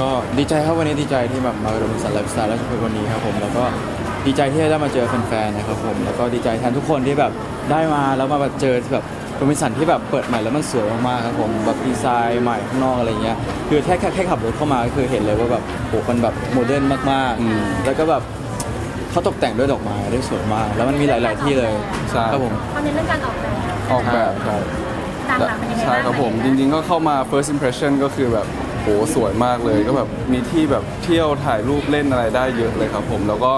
ก็ดีใจครับวันนี้ดีใจที่แบบมาโรบินสันไลฟ์สไตล์แล้วคือวันนี้ครับผมแล้วก็ดีใจที่ได้มาเจอแฟนๆนะครับผมแล้วก็ดีใจแทนทุกคนที่แบบได้มาแล้วมาแบบเจอแบบโรบินสันที่แบบเปิดใหม่แล้วมันสวยมากๆครับผมแบบดีไซน์ใหม่ข้างนอกอะไรเงี้ยคือแค่แค่แค่ขับรถเข้ามาก็คือเห็นเลยว่าแบบโหมันแบบโมเดิร์นมากอืมๆแล้วก็แบบเขาตกแต่งด้วยดอกไม้ได้สวยมากแล้วมันมีหลาย ๆที่เลยใช่ครับผมเขาเน้นเรื่องการออกแบบออกแบบครับตามหลักเป็นยังไงใช่บ้างครับผมจริงๆก็เข้ามา first impression ก็คือแบบ โหสวยมากเลยก็แบบมีที่แบบเที่ยวถ่ายรูปเล่นอะไรได้เยอะเลยครับผมแล้วก็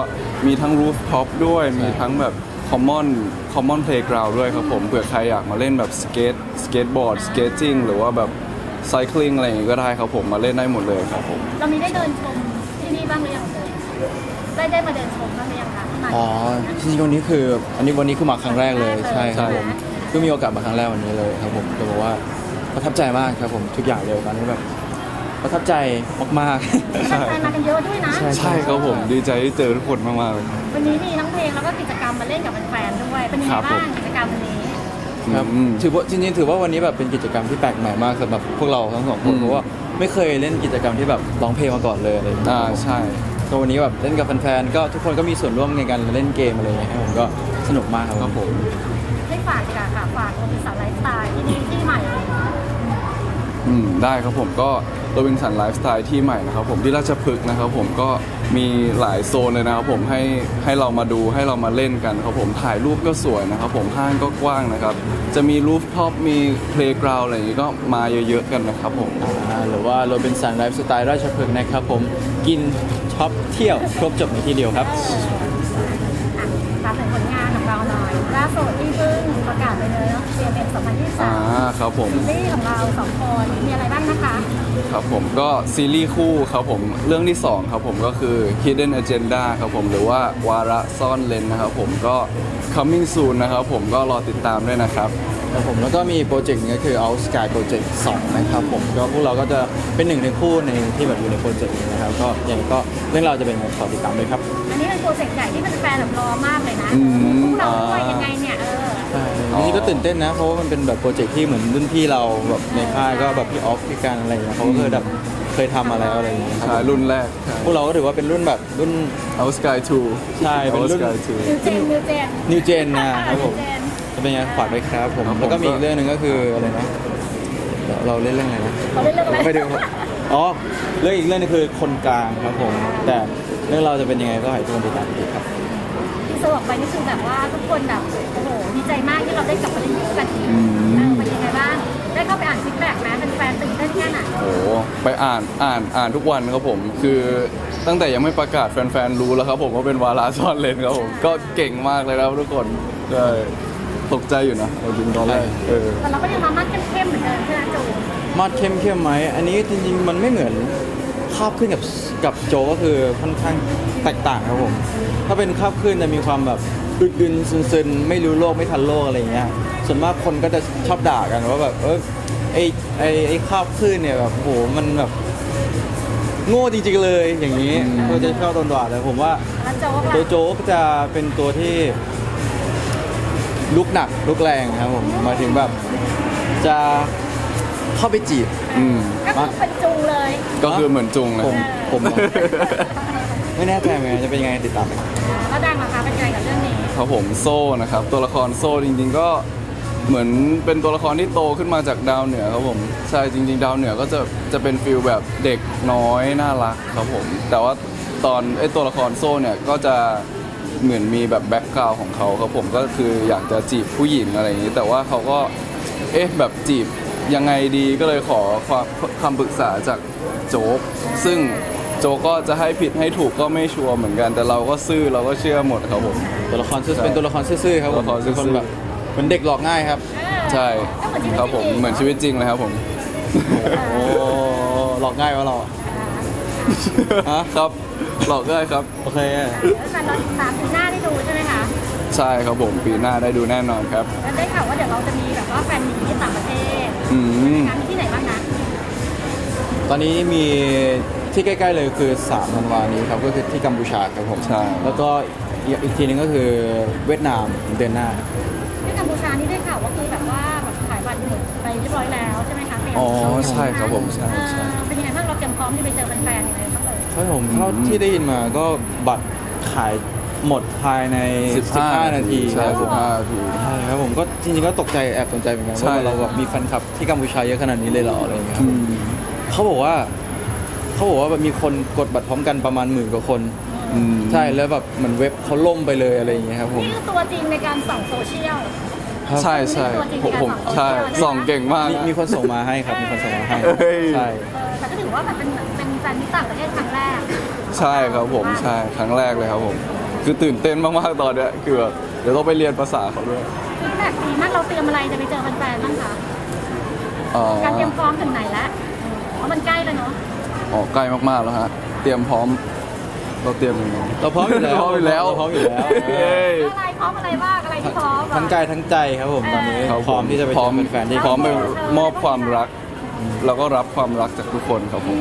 มีทั้ง rooftop ด้วยมีทั้งแบบ common common playground ด้วยครับผมเผื่อใครอยากมาเล่นแบบสเกตสเกตบอร์ดสเกตติ้งหรือว่าแบบ cycling อะไรอย่างงี้ก็ได้ครับผมมาเล่นได้หมดเลยครับผมเรามีได้เดินชมที่นี่บ้างหรือยังเลยได้ได้มาเดินชมบ้างหรือยังคะที่มาอ๋อจริงๆวันนี้คืออันนี้วันนี้คือมาครั้งแรกเลยใช่ครับใช่ผมคือมีโอกาสมาครั้งแรกวันนี้เลยครับผมจะบอกว่าประทับใจมากครับผมทุกอย่างเลยตอนนี้แบบ ประทับใจมากแฟนๆมากันเยอะด้วยนะใช่ใช่ครับผมดีใจที่เจอทุกคนมากๆเลย วันนี้มีทั้งเพลงแล้วก็กิจกรรมมาเล่นกับแฟนๆด้วย เป็นยังไงครับผมบ้างกิจกรรมวันนี้ๆครับอืม ถือว่าจริงๆถือว่าวันนี้แบบเป็นกิจกรรมที่แปลกใหม่มากสำหรับพวกเราทั้งสองคนอืมเพราะว่าไม่เคยเล่นกิจกรรมที่แบบร้องเพลงมาก่อนเลยอะไรอย่างเงี้ยอ่าใช่ก็วันนี้แบบเล่นกับแฟนๆก็ทุกคนก็มีส่วนร่วมในการเล่นเกมอะไรอย่างเงี้ยครับผมก็สนุกมากคครัรับบผม ให้ฝากดีกว่าค่ะ ฝากโรบินสันไลฟ์สไตล์ที่นี่ที่ใหม่เลยอืมได้ครับผมก็ โรบินสันไลฟ์สไตล์ที่ใหม่นะครับผมที่ราชพฤกษ์นะครับผมก็มีหลายโซนเลยนะครับผมให้ให้เรามาดูให้เรามาเล่นกันครับผมถ่ายรูปก็สวยนะครับผมห้างก็กว้างนะครับ จะมีรูฟท็อปมีเพลย์กราวอะไรอย่างนี้ก็มาเยอะๆกันนะครับผม อ่าหรือว่าโรบินสันไลฟ์สไตล์ราชพฤกษ์นะครับผมกินช็อปเที่ยวครบจบในที่เดียวครับอะฝากถึงผลงานของเราหน่อยล่าสุดที่เพิ่งประกาศไปเลยเนาะ CMM อ่า2023ครับผม ซีรีส์ของเราสองคนมีอะไรบ้างนะคะ ครับผมก็ซีรีส์คู่ครับผมเรื่องที่สองครับผมก็คือ Hidden Agenda ครับผมหรือว่าวาระซ่อนเลนนะครับผมก็ coming soon นะครับผมก็รอติดตามด้วยนะครับครับผมแล้วก็มีโปรเจกต์หนึงก็คือ Out Sky Project 2 นะครับผมก็พวกเราก็จะเป็นหนึ่งในคู่ในที่แบบอยู่ในโปรเจกต์นี้นะครับก็อย่างก็เรื่องเราวจะเป็นยังไงขอติดตามด้วยครับ อันนี้เป็นโปรเจกต์ใหญ่ที่เป็นแฟนแบบรอมากเลยนะอืมพวกเราด้วยยังไงเนี่ยเออ ใช่ทีนี้ก็ตื่นเต้นนะ เพราะว่ามันเป็นแบบโปรเจกต์ที่เหมือนรุ่นพี่เราแบบในค่ายก็แบบพี่ออฟพี่กันอะไรอย่างเงี้ยเขาก็เคยแบบเคยทำมาแล้วอะไรอย่างเงี้ยคใช่รับรุ่นแรกใช่พวกเราก็ถือว่าเป็นรุ่นแบบรุ่น Out Sky 2ใช่เป็น Out รุ่น Sky นิวเจนนิวเจนนิวเจนนะครับผม นิวเจนจะเป็นไงฝากด้วยครับผม ครับผม แล้วก็มีอีกเรื่องหนึ่งก็คืออะไรนะเดี๋ยวเราเล่นเรื่องอะไรนะ เขาเล่นเรื่องอะไรไปดูครับอ๋อ เรื่องอีกเรื่องหนึงคือคนกลางครับผม แต่เรื่องเราจะเป็นยังไงก็ให้ทุกคนติดตามดีครับ ที่สรุปไปนี่คือแบบว่าทุกคนแบบโอ้โหดีใจมากที่เราได้กลับมาเล่นคู่กันอีกอืมเออเป็นยังไงบ้างได้เข้าไปอ่านฟีดแบ็กไหมเป็นแฟนตื่นเต้นแค่ไหนโอ้โหไปอ่านอ่านอ่านทุกวันครับผม คือตั้งแต่ยังไม่ประกาศแฟนๆรู้แล้วครับผมว่าเป็นวาระซ่อนเลนครับผมก็เก่งมากเลยนะครับทุกคนใช่ตกใจอยู่นะเอาจริงตอนแรกเออแต่เราก็ยังมามั่นเข้มๆเหมือนเดิมใช่ไหมจู มาดเข้มเข้มไหม อันนี้จริงๆ มันไม่เหมือนคาบขึ้นกับกับโจก็คือค่อนข้างแตกต่างครับผมถ้าเป็นคาบขึ้นจะมีความแบบอึนๆซึนๆไม่รู้โลกไม่ทันโลกอะไรอย่างเงี้ยส่วนมากคนก็จะชอบด่ากันว่าแบบเออไอไอไอคาบขึ้นเนี่ยแบบโหมันแบบโง่จริงๆเลยอย่างนี้อืมก็จะชอบโดนด่าแต่ผมว่าแล้วโจ๊กตัวล่ะโจ๊กจะเป็นตัวที่ลุกหนักลุกแรงครับผมหมายถึงแบบจะ เข้าไปจีบอืมก็คือเป็นจูเลยก็คือเหมือนจุงเลยผมผมไม่แน่ใจเหมือนกันจะเป็นยังไงติดตามเลยแล้วดังนะคะเป็นยังไงกับเรื่องนี้ครับผมโซ่นะครับ ตัวละครโซ่จริง ๆ ก็เหมือนเป็นตัวละครที่โตขึ้นมาจากดาวเหนือครับผมใช่จริง ๆ ดาวเหนือก็จะจะเป็นฟิลแบบเด็กน้อยน่ารักครับผม แต่ว่าตอนไอตัวละครโซ่เนี่ยก็จะเหมือนมีแบบแบ็กกราวของเขาครับผมก็คืออยากจะจีบผู้หญิงอะไรอย่างนี้ แต่ว่าเขาก็เอ๊ะแบบจีบ ยังไงดีก็เลยขอความคำปรึกษาจากโจ๊กซึ่งโจ๊กก็จะให้ผิดให้ถูกก็ไม่ชัวร์เหมือนกัน แต่เราก็ซื่อเราก็เชื่อหมดครับผมตัวละครซื่อเป็นตัวละครซื่อๆครับผมตัวละครซื่อๆเป็นคนแบบเหมือนเด็กหลอกง่ายครับ ใช่ก็เหมือนชีวิตครับผมจริงๆเหมือนชีวิตจริงเลยครับผมโอ้หลอกง่ายวะเราอะฮะครับหลอกได้ครับโอเคแต่เราติดตามปีหน้าได้ดูใช่ไหมคะ ใช่ครับผมปีหน้าได้ดูแน่นอนครับ แล้วได้ข่าวว่าเดี๋ยวเราจะมีแบบว่าแฟนมีที่ต่างประเทศอืม งานมีที่ไหนบ้างนะตอนนี้มีที่ใกล้ๆเลยคือ3ธันวานี้ครับก็คือที่กัมพูชาครับผมใช่ แล้วก็อีกอีกทีหนึงก็คือเวียดนามเดือนหน้า ที่กัมพูชานี่ได้ข่าวว่าคือแบบว่าแบบขายบัตรหมดไปเรียบร้อยแล้วใช่ไหมคะเฟรมอ๋อใช่ครับผมใช่เออใช่เป็นยังไงบ้างเราเตรียมพร้อมที่ไปเจอแฟนๆยังไงบ้างเอ่ยครับผมเท่าที่ได้ยินมาก็บัตรขาย หมดภายใน 15 นาทีใช่ครับผม15นาที ใช่ครับผมก็จริงๆก็ตกใจแอบตกใจเหมือนกันใช่ ว่าเราแบบมีแฟนคลับที่กัมพูชาเยอะขนาดนี้เลยเหรออะไรอย่างเงี้ยครับอืม เขาบอกว่าเขาบอกว่าแบบมีคนกดบัตรพร้อมกันประมาณหมื่นกว่าคนอืมใช่แล้วแบบเหมือนเว็บเขาล่มไปเลยอะไรอย่างเงี้ยครับผมนี่คือตัวจริงในการส่องโซเชียล ครับใช่ใช่ตัวจริงผมผมในการใช่ส่ส่อองงโซเชียลเก่งมาก มีมีคนส่งมาให้ครับมีคนส่งมาให้เฮ้ย ใช่ เออแต่ก็ถือว่าแบบเป็นเป็นแฟนที่ต่างประเทศครั้งแรกใช่ครับผมใช่ครั้งแรกเลยครับผม คือตื่นเต้นมากๆตอนเนี้ยคือแบบเดี๋ยวต้องไปเรียนภาษาเขาด้วยฟีดแบ็กดีมากเราเตรียมอะไรจะไปเจอแฟนๆบ้างคะอ๋อการเตรียมพร้อมถึงไหนแล้วเพราะมันใกล้แล้วเนาะอ๋อใกล้มากๆแล้วฮะเตรียมพร้อม เราเตรียมยังไง เราพร้อมอยู่แล้วพร้อมอยู่แล้ว เราพร้อมอยู่แล้วเฮ้อะไรพร้อมอะไรบ้างอะไรที่พร้อมอะ ทั้งกายทั้งใจครับผมตอนนี้ครับพร้อมที่จะไปพร้เจอมอแฟนๆที่พร้อมไปมอบความรัก แล้วก็รับความรักจากทุกคนครับผม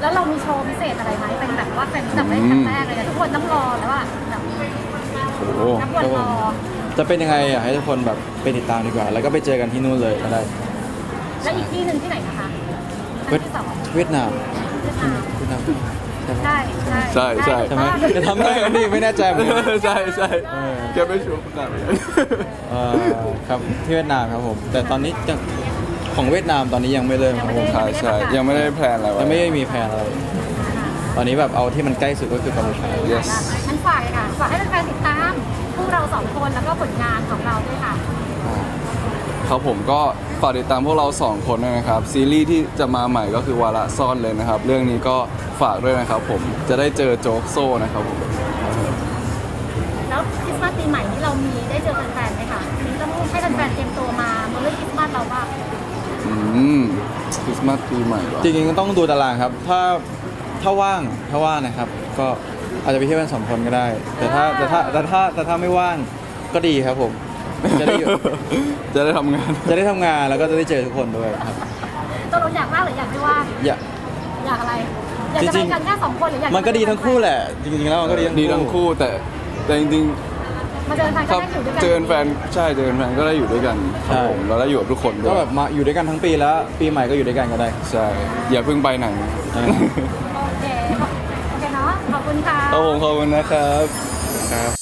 แล้วเรามีโชว์พิเศษอะไรไหมเป็นแบบว่าเป็นแบบไม่ครั้งแรกเลยนะทุกคนต้องรอแล้วว่าแบบโอ้นับวันรอจะเป็นยังไงอยากให้ทุกคนแบบไปติดตามดีกว่า แล้วก็ไปเจอกันที่นู่นเลยก็ได้แล้วอีกที่หนึ่งที่ไหนนะคะเวียดที่สองเวียดนามเวียดนามเวียดนามใช่ใช่ใช่ใช่ใช่ไหมจะทำได้ไหมนี่ไม่แน่ใจเหมือนกันใช่ใช่เออแกไม่ชัวร์ประกาศเหมือนกันเอ่อครับที่เวียดนามครับผม แต่ตอนนี้จะ ของเวียดนามตอนนี้ยังไม่เริ่มครับผม ใช่ใช่ยังไม่ได้แพลนอะไรไว้ ยังไม่ได้มีแผนอะไร ตอนนี้แบบเอาที่มันใกล้สุดก็คือกัมพูชา Yes ฉันฝากเลยค่ะ ฝากให้แฟนๆติดตามพวกเราสองคนแล้วก็ผลงานของเราด้วยค่ะ ครับผมก็ฝากติดตามพวกเราสองคนด้วยนะครับ ซีรีส์ที่จะมาใหม่ก็คือวาระซ่อนเลยนะครับ เรื่องนี้ก็ฝากด้วยนะครับผมจะได้เจอโจ๊กโซ่นะครับผม แล้วคริสต์มาสปีใหม่นี้เรามีได้เจอแฟนๆไหมคะนี่ต้องให้แฟนๆเตรียมตัวมาเมื่อเรื่องคริสต์มาสเราบ้างอืม คริสต์มาสปีใหม่เหรอจริงๆก็ต้องดูตารางครับ ถ้าถ้าว่างถ้าว่างนะครับ ก็อาจจะไปเที่ยวกันสองคนก็ได้ แต่ถ้าแต่ถ้าแต่ถ้าแต่ถ้าไม่ว่างก็ดีครับผม จะได้อยู่จะได้ทำงาน จะได้ทำงานแล้วก็จะได้เจอทุกคนด้วยครับตัวเราอยากว่างหรืออยากไม่ว่างอย่า อยากอะไร อยากจะจไปริงๆ กันแค่สองคนหรืออยากจะมันก็ดีทั้งคู่แหละ จริงๆแล้วมันก็ดีดีทั้งคู่ แต่แต่จริง มาเจอแฟนๆคก็รับได้อยู่ด้วยกันเจอแฟนใช่เจอแฟนก็ได้อยู่ด้วยกันครับผมแล้วได้อยู่กับทุกคนด้ก็วยแบบมาอยู่ด้วยกันทั้งปีแล้ว ปีใหม่ก็อยู่ด้วยกันก็ได้ ใช่อย่าเพิ่งไปไหนเออ โอเคโอเคเนาะขอบคุณค่ะ ครับผมขอบคุณนะครับ ครับ